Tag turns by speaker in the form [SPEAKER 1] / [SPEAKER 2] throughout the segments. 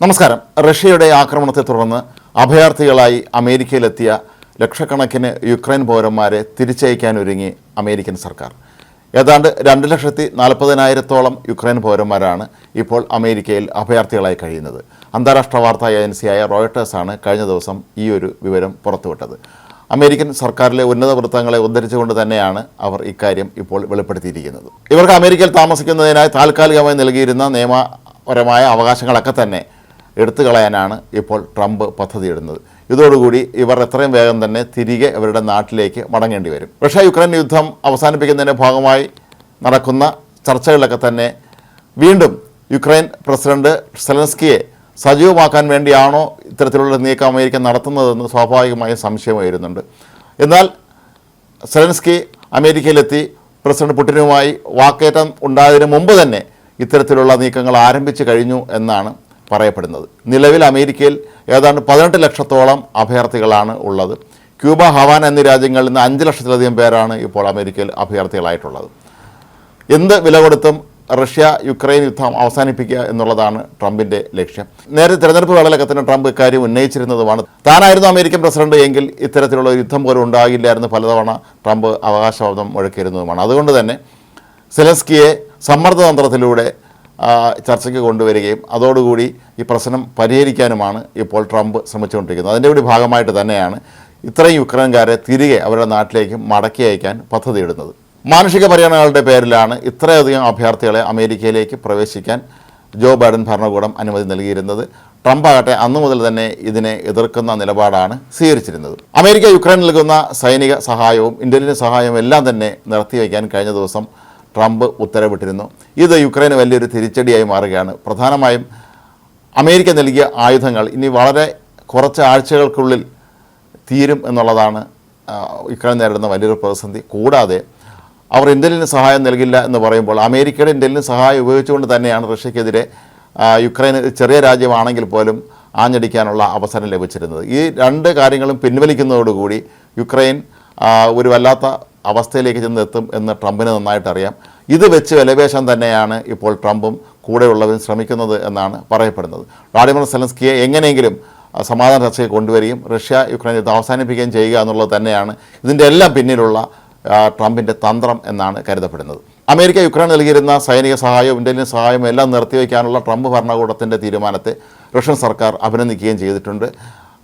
[SPEAKER 1] നമസ്കാരം. റഷ്യയുടെ ആക്രമണത്തെ തുടർന്ന് അഭയാർത്ഥികളായി അമേരിക്കയിലെത്തിയ ലക്ഷക്കണക്കിന് യുക്രൈൻ പൗരന്മാരെ തിരിച്ചയക്കാൻ ഒരുങ്ങി അമേരിക്കൻ സർക്കാർ. ഏതാണ്ട് രണ്ട് ലക്ഷത്തി നാൽപ്പതിനായിരത്തോളം യുക്രൈൻ പൗരന്മാരാണ് ഇപ്പോൾ അമേരിക്കയിൽ അഭയാർത്ഥികളായി കഴിയുന്നത്. അന്താരാഷ്ട്ര വാർത്താ ഏജൻസിയായ റോയട്ടേഴ്സാണ് കഴിഞ്ഞ ദിവസം ഈ ഒരു വിവരം പുറത്തുവിട്ടത്. അമേരിക്കൻ സർക്കാരിലെ ഉന്നത വൃത്തങ്ങളെ ഉദ്ധരിച്ചുകൊണ്ട് തന്നെയാണ് അവർ ഇക്കാര്യം ഇപ്പോൾ വെളിപ്പെടുത്തിയിരിക്കുന്നത്. ഇവർക്ക് അമേരിക്കയിൽ താമസിക്കുന്നതിനായി താൽക്കാലികമായി നൽകിയിരുന്ന നിയമപരമായ അവകാശങ്ങളൊക്കെ തന്നെ എടുത്തു കളയാനാണ് ഇപ്പോൾ ട്രംപ് പദ്ധതിയിടുന്നത്. ഇതോടുകൂടി ഇവർ എത്രയും വേഗം തന്നെ തിരികെ അവരുടെ നാട്ടിലേക്ക് മടങ്ങേണ്ടി വരും. റഷ്യ യുക്രൈൻ യുദ്ധം അവസാനിപ്പിക്കുന്നതിന്റെ ഭാഗമായി നടക്കുന്ന ചർച്ചകളിലൊക്കെ തന്നെ വീണ്ടും യുക്രൈൻ പ്രസിഡന്റ് സെലൻസ്കിയെ സജീവമാക്കാൻ വേണ്ടിയാണോ ഇത്തരത്തിലുള്ള നീക്കം അമേരിക്ക നടത്തുന്നതെന്ന് സ്വാഭാവികമായും സംശയം എന്നാൽ സെലൻസ്കി അമേരിക്കയിലെത്തി പ്രസിഡന്റ് പുടിനുമായി വാക്കേറ്റം ഉണ്ടായതിനു മുമ്പ് തന്നെ ഇത്തരത്തിലുള്ള നീക്കങ്ങൾ ആരംഭിച്ചു കഴിഞ്ഞു എന്നാണ് പറയപ്പെടുന്നത്. നിലവിൽ അമേരിക്കയിൽ ഏതാണ്ട് പതിനെട്ട് ലക്ഷത്തോളം അഭയാർത്ഥികളാണ് ഉള്ളത്. ക്യൂബ ഹവാൻ എന്നീ രാജ്യങ്ങളിൽ നിന്ന് അഞ്ച് ലക്ഷത്തിലധികം പേരാണ് ഇപ്പോൾ അമേരിക്കയിൽ അഭയാർത്ഥികളായിട്ടുള്ളത്. എന്ത് വില കൊടുത്തും റഷ്യ യുക്രൈൻ യുദ്ധം അവസാനിപ്പിക്കുക എന്നുള്ളതാണ് ട്രംപിന്റെ ലക്ഷ്യം. നേരത്തെ തിരഞ്ഞെടുപ്പ് വേളയിലൊക്കെ തന്നെ ട്രംപ് ഇക്കാര്യം ഉന്നയിച്ചിരുന്നതുമാണ്. താനായിരുന്നു അമേരിക്കൻ പ്രസിഡന്റ് എങ്കിൽ ഇത്തരത്തിലുള്ള യുദ്ധം പോലും ഉണ്ടാകില്ലായിരുന്നു. പലതവണ ട്രംപ് അവകാശവാദം മുഴക്കിയിരുന്നതുമാണ്. അതുകൊണ്ട് തന്നെ സെലസ്കിയെ സമ്മർദ്ദതന്ത്രത്തിലൂടെ ചർച്ചയ്ക്ക് കൊണ്ടുവരികയും അതോടുകൂടി ഈ പ്രശ്നം പരിഹരിക്കാനുമാണ് ഇപ്പോൾ ട്രംപ് ശ്രമിച്ചുകൊണ്ടിരിക്കുന്നത്. അതിന്റെ കൂടി ഭാഗമായിട്ട് തന്നെയാണ് ഇത്രയും യുക്രൈൻകാരെ തിരികെ അവരുടെ നാട്ടിലേക്ക് മടക്കി അയക്കാൻ പദ്ധതിയിടുന്നത്. മാനുഷിക പരിഗണനകളുടെ പേരിലാണ് ഇത്രയധികം അഭ്യർത്ഥികളെ അമേരിക്കയിലേക്ക് പ്രവേശിക്കാൻ ജോ ബൈഡൻ ഭരണകൂടം അനുമതി നൽകിയിരുന്നത്. ട്രംപ് ആകട്ടെ അന്നു മുതൽ തന്നെ ഇതിനെ എതിർക്കുന്ന നിലപാടാണ് സ്വീകരിച്ചിരുന്നത്. അമേരിക്ക യുക്രൈൻ നൽകുന്ന സൈനിക സഹായവും ഇന്ത്യയിലെ സഹായവും എല്ലാം തന്നെ നിർത്തിവെക്കാൻ കഴിഞ്ഞ ദിവസം ട്രംപ് ഉത്തരവിട്ടിരുന്നു. ഇത് യുക്രൈന് വലിയൊരു തിരിച്ചടിയായി മാറുകയാണ്. പ്രധാനമായും അമേരിക്ക നൽകിയ ആയുധങ്ങൾ ഇനി വളരെ കുറച്ച് ആഴ്ചകൾക്കുള്ളിൽ തീരും എന്നുള്ളതാണ് യുക്രൈൻ നേരിടുന്ന വലിയൊരു പ്രതിസന്ധി. കൂടാതെ അവർ ഇന്ത്യലിന് സഹായം നൽകില്ല എന്ന് പറയുമ്പോൾ അമേരിക്കയുടെ ഇന്ത്യലിന് സഹായം ഉപയോഗിച്ചുകൊണ്ട് തന്നെയാണ് റഷ്യക്കെതിരെ യുക്രൈന് ചെറിയ രാജ്യമാണെങ്കിൽ പോലും ആഞ്ഞടിക്കാനുള്ള അവസരം ലഭിച്ചിരുന്നത്. ഈ രണ്ട് കാര്യങ്ങളും പിൻവലിക്കുന്നതോടുകൂടി യുക്രൈൻ ഒരു വല്ലാത്ത അവസ്ഥയിലേക്ക് ചെന്ന് എത്തും എന്ന് ട്രംപിന് നന്നായിട്ട് അറിയാം ഇത് വെച്ച് വിലവേഷം തന്നെയാണ് ഇപ്പോൾ ട്രംപും കൂടെയുള്ളവരും ശ്രമിക്കുന്നത് എന്നാണ് പറയപ്പെടുന്നത്. വ്ളാഡിമിർ സെലൻസ്കിയെ എങ്ങനെയെങ്കിലും സമാധാന ചർച്ചയിൽ കൊണ്ടുവരികയും റഷ്യ യുക്രൈൻ യുദ്ധം അവസാനിപ്പിക്കുകയും ചെയ്യുക എന്നുള്ളത് തന്നെയാണ് ഇതിന്റെ എല്ലാം പിന്നിലുള്ള ട്രംപിന്റെ തന്ത്രം എന്നാണ് കരുതപ്പെടുന്നത്. അമേരിക്ക യുക്രൈൻ നൽകിയിരുന്ന സൈനിക സഹായവും ഇന്ത്യൻ സഹായവും എല്ലാം നിർത്തിവെക്കാനുള്ള ട്രംപ് ഭരണകൂടത്തിന്റെ തീരുമാനത്തെ റഷ്യൻ സർക്കാർ അഭിനന്ദിക്കുകയും ചെയ്തിട്ടുണ്ട്.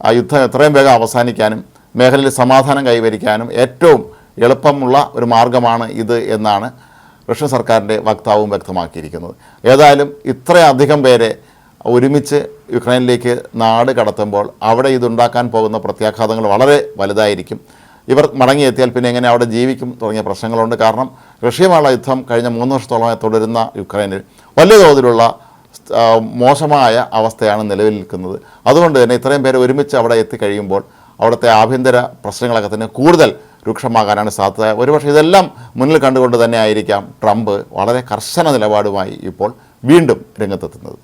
[SPEAKER 1] ആ യുദ്ധം എത്രയും വേഗം അവസാനിക്കാനും മേഖലയിൽ സമാധാനം കൈവരിക്കാനും ഏറ്റവും എളുപ്പമുള്ള ഒരു മാർഗമാണ് ഇത് എന്നാണ് റഷ്യൻ സർക്കാരിന്റെ വക്താവും വ്യക്തമാക്കിയിരിക്കുന്നത്. ഏതായാലും ഇത്രയധികം പേരെ ഒരുമിച്ച് യുക്രൈനിലേക്ക് നാട് കടത്തുമ്പോൾ അവിടെ ഇതുണ്ടാക്കാൻ പോകുന്ന പ്രത്യാഘാതങ്ങൾ വളരെ വലുതായിരിക്കും. ഇവർ മടങ്ങിയെത്തിയാൽ പിന്നെ എങ്ങനെ അവിടെ ജീവിക്കും തുടങ്ങിയ പ്രശ്നങ്ങളുണ്ട്. കാരണം റഷ്യയുമായുള്ള യുദ്ധം കഴിഞ്ഞ മൂന്ന് വർഷത്തോളമായി തുടരുന്ന യുക്രൈനിൽ വലിയ തോതിലുള്ള മോശമായ അവസ്ഥയാണ് നിലവിൽ നിൽക്കുന്നത്. അതുകൊണ്ട് തന്നെ ഇത്രയും പേര് ഒരുമിച്ച് അവിടെ എത്തിക്കഴിയുമ്പോൾ അവിടുത്തെ ആഭ്യന്തര പ്രശ്നങ്ങളൊക്കെ തന്നെ കൂടുതൽ രൂക്ഷമാകാനാണ് സാധ്യത. ഒരുപക്ഷെ ഇതെല്ലാം മുന്നിൽ കണ്ടുകൊണ്ട് തന്നെ ആയിരിക്കാം ട്രംപ് വളരെ കർശന നിലപാടുമായി ഇപ്പോൾ വീണ്ടും രംഗത്തെത്തുന്നത്.